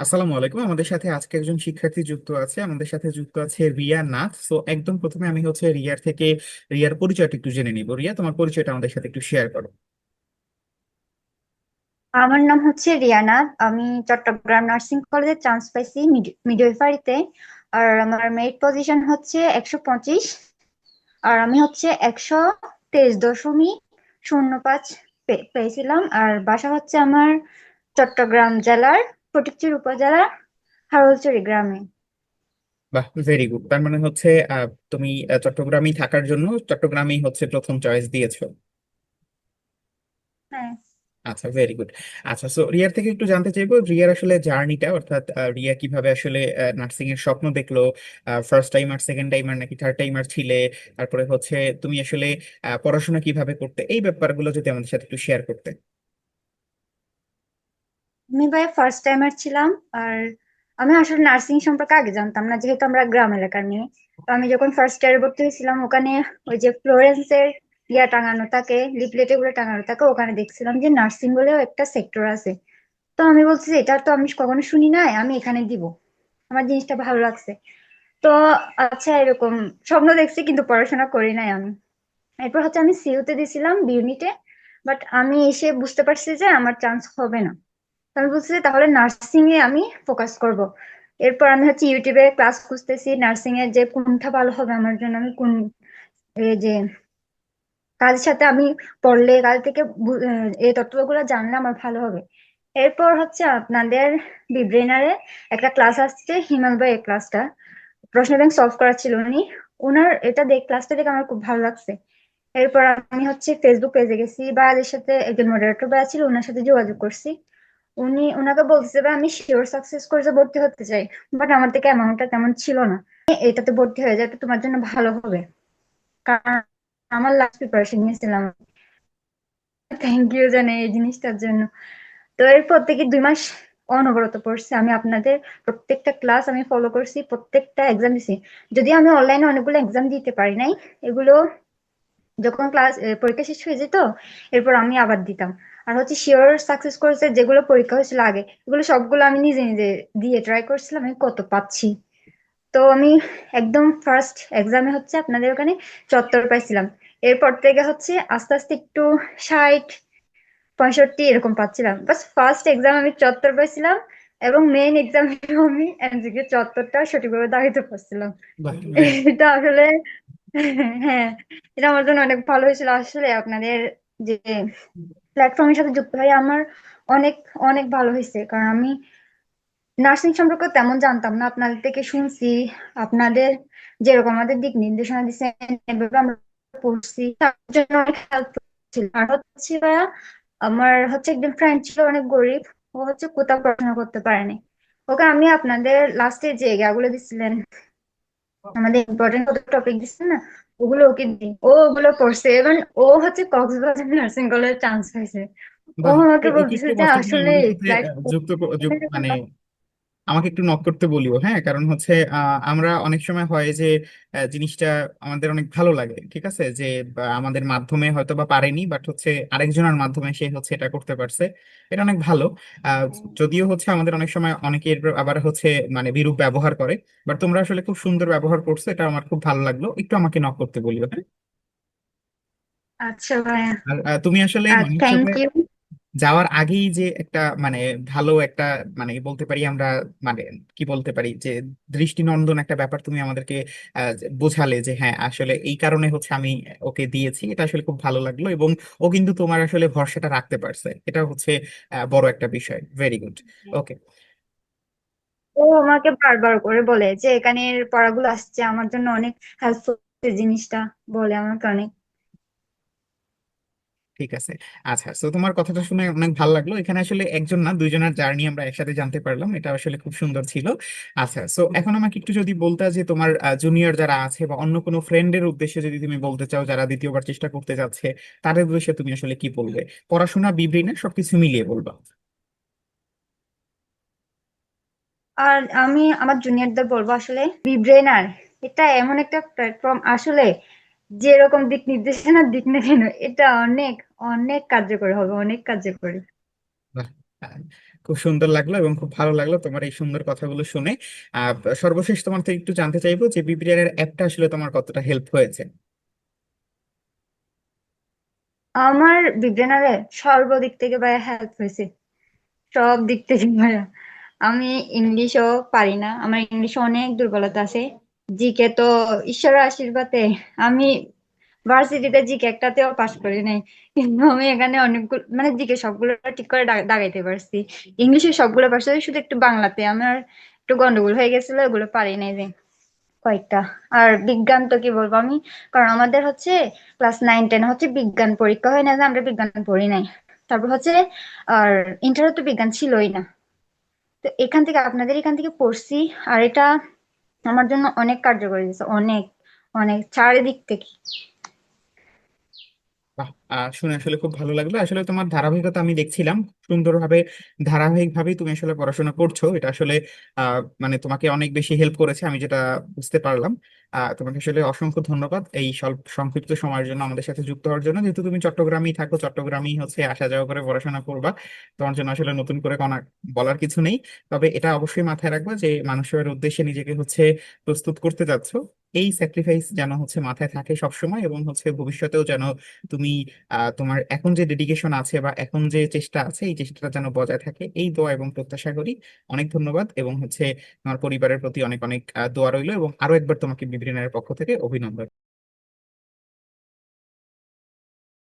আসসালামু আলাইকুম। আমাদের সাথে আজকে একজন শিক্ষার্থী যুক্ত আছে। আমাদের সাথে যুক্ত আছে রিয়া নাথ। সো একদম প্রথমে আমি হচ্ছে রিয়ার থেকে, রিয়ার পরিচয়টা একটু জেনে নিব। রিয়া, তোমার পরিচয়টা আমাদের সাথে একটু শেয়ার করো। আমার নাম হচ্ছে রিয়ানা আমি চট্টগ্রাম নার্সিং কলেজে চান্স পাইছি মিডওয়াইফারিতে আর আমার মেরিট পজিশন হচ্ছে একশো পঁচিশ। আর আমি হচ্ছে একশো তেইশ দশমিক শূন্য পাঁচ পেয়েছিলাম। আর বাসা হচ্ছে আমার চট্টগ্রাম জেলার ফটিকছড়ি উপজেলার হারোলচড়ি গ্রামে। বাহ ভেরি গুড তার মানে হচ্ছে তুমি চট্টগ্রামেই থাকার জন্য চট্টগ্রামেই হচ্ছে প্রথম চয়েস দিয়েছ? হ্যাঁ। আচ্ছা ভেরি গুড আচ্ছা সো রিয়ার থেকে একটু জানতে চাইব রিয়ার আসলে জার্নিটা অর্থাৎ রিয়া কীভাবে আসলে নার্সিং এর স্বপ্ন দেখল ফার্স্ট টাইমার সেকেন্ড টাইমার নাকি থার্ড টাইমার ছিলে তারপরে হচ্ছে তুমি আসলে পড়াশোনা কীভাবে করতে এই ব্যাপারগুলো যদি আমাদের সাথে একটু শেয়ার করতে। আমি ভাই ফার্স্ট টাইমার ছিলাম, আর আমি আসলে নার্সিং সম্পর্কে আগে জানতাম না, যেহেতু আমরা গ্রাম এলাকার মেয়ে। তো আমি যখন ফার্স্ট ইয়ারে ভর্তি হয়েছিলাম, ওখানে ওই যে ফ্লোরেন্সের ইয়া টাঙানো থাকে লিফলেটে গুলো টাঙানো থাকে ওখানে দেখছিলাম যে নার্সিং বলেও একটা সেক্টর আছে। তো আমি বলছি এটা তো আমি কখনো শুনি নাই, আমি এখানে দিব। আমার জিনিসটা ভালো লাগছে। তো আচ্ছা এরকম স্বপ্ন দেখছি, কিন্তু পড়াশোনা করি নাই আমি। এরপর হচ্ছে আমি সিইউতে দিছিলাম বি ইউনিটে বাট আমি এসে বুঝতে পারছি যে আমার চান্স হবে না। আমি বলছি তাহলে নার্সিং এ আমি ফোকাস করব। এরপর আমি হচ্ছে ইউটিউবে ক্লাস খুঁজতেছি নার্সিং এর যে কোনটা ভালো হবে আমার জন্য, আমি কোন যে কাজের সাথে আমি পড়লে কাজ থেকে বু- এই তথ্যগুলো জানলে আমার ভালো হবে। এরপর হচ্ছে আপনাদের বিব্রেনারে একটা ক্লাস আসছে, হিমাল ভাই এই ক্লাসটা প্রশ্ন ব্যাংক সলভ করা ছিল উনি। ওনার এটা দেখ ক্লাসটা দেখে আমার খুব ভালো লাগছে। এরপর আমি হচ্ছে ফেসবুক পেজে গেছি ভাইয়াদের সাথে একজন মডারেটর ভাইয়া ছিল ওনার সাথে যোগাযোগ করছি। উনি ওনাকে বলতেছে, ভাই, আমি শিওর সাকসেস কোর্সে ভর্তি হতে চাই বাট আমার থেকে অ্যামাউন্টটা তেমন ছিল না। এটাতে ভর্তি হয়ে যায় তোমার জন্য ভালো হবে। কারণ আমার লাস্ট প্রিপারেশন নিয়েছিলাম। থ্যাংক ইউ জানে এই জিনিসটার জন্য। তো এরপর থেকে দুই মাস অনবরত পড়ছি। আমি আপনাদের প্রত্যেকটা ক্লাস আমি ফলো করছি, প্রত্যেকটা এক্সাম দিছি। যদি আমি অনলাইনে অনেকগুলো এক্সাম দিতে পারি নাই, এগুলো যখন ক্লাস পরীক্ষা শেষ হয়ে যেত, এরপর আমি আবার দিতাম। আর হচ্ছে শিওর সাকসেস কোর্সের যেগুলো পরীক্ষা হয়েছিল আগে এগুলো সবগুলো আমি নিজে নিজে দিয়ে ট্রাই করছিলাম আমি কত পাচ্ছি? তো আমি একদম ফার্স্ট এক্সামে হচ্ছে আপনাদের ওখানে চত্বর পাইছিলাম। এরপর থেকে হচ্ছে আস্তে আস্তে একটু ষাট পঁয়ষট্টি এরকম পাচ্ছিলাম। বাস ফার্স্ট এক্সাম আমি চত্বর পাইছিলাম এবং মেইন এক্সামে আমি এমসিকিউ চত্বরটা সঠিকভাবে দাঁড়াইতে পারছিলাম। এটা আসলে হ্যাঁ এটা আমার জন্য অনেক ভালো হয়েছিল। আসলে আপনাদের যে প্ল্যাটফর্মের সাথে যুক্ত হয়ে আমার অনেক অনেক ভালো হয়েছে। কারণ আমি নার্সিং সম্পর্কে তেমন জানতাম না। আপনাদের থেকে শুনছি, আপনাদের যেরকম আমাদের দিক নির্দেশনা দিচ্ছেন এভাবে আমরা পড়ছি। তার জন্য অনেক হেল্প ছিল আর হচ্ছে আমার হচ্ছে একজন ফ্রেন্ড ছিল, অনেক গরিব। ও হচ্ছে কোথাও পড়াশোনা করতে পারেনি। ওকে আমি আপনাদের লাস্টে যে জায়গাগুলো দিচ্ছিলেন আমাদের ইম্পর্টেন্ট কত টপিক দিচ্ছে না ওগুলো ওকে দিই। ও ওগুলো পড়ছে এবং ও হচ্ছে কক্সবাজার নার্সিং কলেজে চান্স পাইছে। ও আমাকে বলছে বলতেছে যে আসলে যুক্ত মানে আমাকে একটু নক করতে বলিও হ্যাঁ? কারণ হচ্ছে আমরা অনেক সময় হয় যে জিনিসটা আমাদের অনেক ভালো লাগে ঠিক আছে? যে আমাদের মাধ্যমে হয়তো বা পারেনি বাট হচ্ছে আরেকজনের মাধ্যমে সে হচ্ছে এটা করতে পারছে। এটা অনেক ভালো। আহ, যদিও হচ্ছে আমাদের অনেক সময় অনেকের আবার হচ্ছে মানে বিরূপ ব্যবহার করে বাট তোমরা আসলে খুব সুন্দর ব্যবহার করছ এটা আমার খুব ভালো লাগল। একটু আমাকে নক করতে বলিও হ্যাঁ? আচ্ছা তুমি আসলে থ্যাংক ইউ যাওয়ার আগেই যে একটা মানে ভালো একটা মানে বলতে পারি আমরা মানে কি বলতে পারি যে দৃষ্টিনন্দন একটা ব্যাপার তুমি আমাদেরকে বোঝালে যে হ্যাঁ আসলে এই কারণে হচ্ছে আমি ওকে দিয়েছি। এটা আসলে খুব ভালো লাগল এবং ও কিন্তু তোমার আসলে ভরসাটা রাখতে পারছে। এটা হচ্ছে বড় একটা বিষয়। ভেরি গুড ওকে ও আমাকে বারবার করে বলে যে এখানের পড়াগুলো আসছে আমার জন্য অনেক হেল্পফুল জিনিসটা বলে আমাকে অনেক ঠিক আছে। আচ্ছা তো তোমার কথাটা শুনে অনেক ভালো লাগল। এখানে আসলে একজন না, দুইজনের জার্নি আমরা একসাথে জানতে পারলাম। এটা আসলে খুব সুন্দর ছিল। আচ্ছা সো এখন আমাকে একটু যদি বলতা যে তোমার জুনিয়র যারা আছে বা অন্য কোনো ফ্রেন্ডের উদ্দেশ্যে যদি তুমি বলতে চাও, যারা দ্বিতীয়বার চেষ্টা করতে যাচ্ছে, তাদের উদ্দেশ্যে তুমি আসলে কি বলবে? পড়াশোনা বিবৃ না, সবকিছু মিলিয়ে বলবা? আর আমি আমার জুনিয়রদের বলব আসলে বিব্রেনার, এটা এমন একটা প্ল্যাটফর্ম আসলে যেরকম দিক নির্দেশনা দিক না কেন, এটা অনেক অনেক কার্যকরী হবে অনেক কার্যকরী। খুব সুন্দর লাগল এবং খুব ভালো লাগল তোমার এই সুন্দর কথাগুলো শুনে। আহ সর্বশেষ তোমার থেকে একটু জানতে চাইব যে বিপিআর এর অ্যাপটা আসলে তোমার কতটা হেল্প হয়েছে? আমার বিজ্ঞানারে সর্বদিক থেকে ভাইয়া হেল্প হয়েছে। সব দিক থেকে ভাইয়া। আমি ইংলিশও পারি না আমার ইংলিশে অনেক দুর্বলতা আছে। জিকে তো ঈশ্বরের আশীর্বাদে আমি ভার্সিটিতে জিকে একটাতেও পাশ করি নাই। কিন্তু আমি এখানে অনেকগুলো মানে জিকে সবগুলো ঠিক করে দাগাইতে পারছি। ইংলিশে সবগুলো পারছি শুধু একটু বাংলাতে। আমার একটু গন্ডগোল হয়ে গেছিল, ওগুলো পারি নাই যে কয়েকটা। আর বিজ্ঞান তো কি বলব আমি? কারণ আমাদের হচ্ছে ক্লাস নাইন টেন হচ্ছে বিজ্ঞান পরীক্ষা হয় না যে আমরা বিজ্ঞান পড়ি নাই। তারপর হচ্ছে, আর ইন্টারও তো বিজ্ঞান ছিলই না। তো এখান থেকে, আপনাদের এখান থেকে পড়ছি, আর এটা আমার জন্য অনেক কার্যকরী অনেক অনেক, চারিদিক থেকে। বাহ! আহ, শুনে আসলে খুব ভালো লাগল। আসলে তোমার ধারাবাহিকতা আমি দেখছিলাম। সুন্দরভাবে ধারাবাহিকভাবেই তুমি আসলে পড়াশোনা করছ। এটা আসলে আহ মানে তোমাকে অনেক বেশি হেল্প করেছে আমি যেটা বুঝতে পারলাম। আহ তোমাকে আসলে অসংখ্য ধন্যবাদ এই স্বল্প সংক্ষিপ্ত সময়ের জন্য আমাদের সাথে যুক্ত হওয়ার জন্য। যেহেতু তুমি চট্টগ্রামেই থাকো চট্টগ্রামেই হচ্ছে আসা যাওয়া করে পড়াশোনা করবা। তোমার জন্য আসলে নতুন করে কোনো বলার কিছু নেই। তবে এটা অবশ্যই মাথায় রাখবা যে মানুষের উদ্দেশ্যে নিজেকে হচ্ছে প্রস্তুত করতে যাচ্ছ। এই স্যাক্রিফাইস যেন হচ্ছে মাথায় থাকে সবসময় এবং হচ্ছে ভবিষ্যতেও যেন তুমি তোমার এখন যে ডেডিকেশন আছে বা এখন যে চেষ্টা আছে, এই চেষ্টাটা যেন বজায় থাকে। এই দোয়া এবং প্রত্যাশা করি। অনেক ধন্যবাদ এবং হচ্ছে তোমার পরিবারের প্রতি অনেক অনেক দোয়া রইল এবং আরও একবার তোমাকে বিভিন্ন পক্ষ থেকে অভিনন্দন।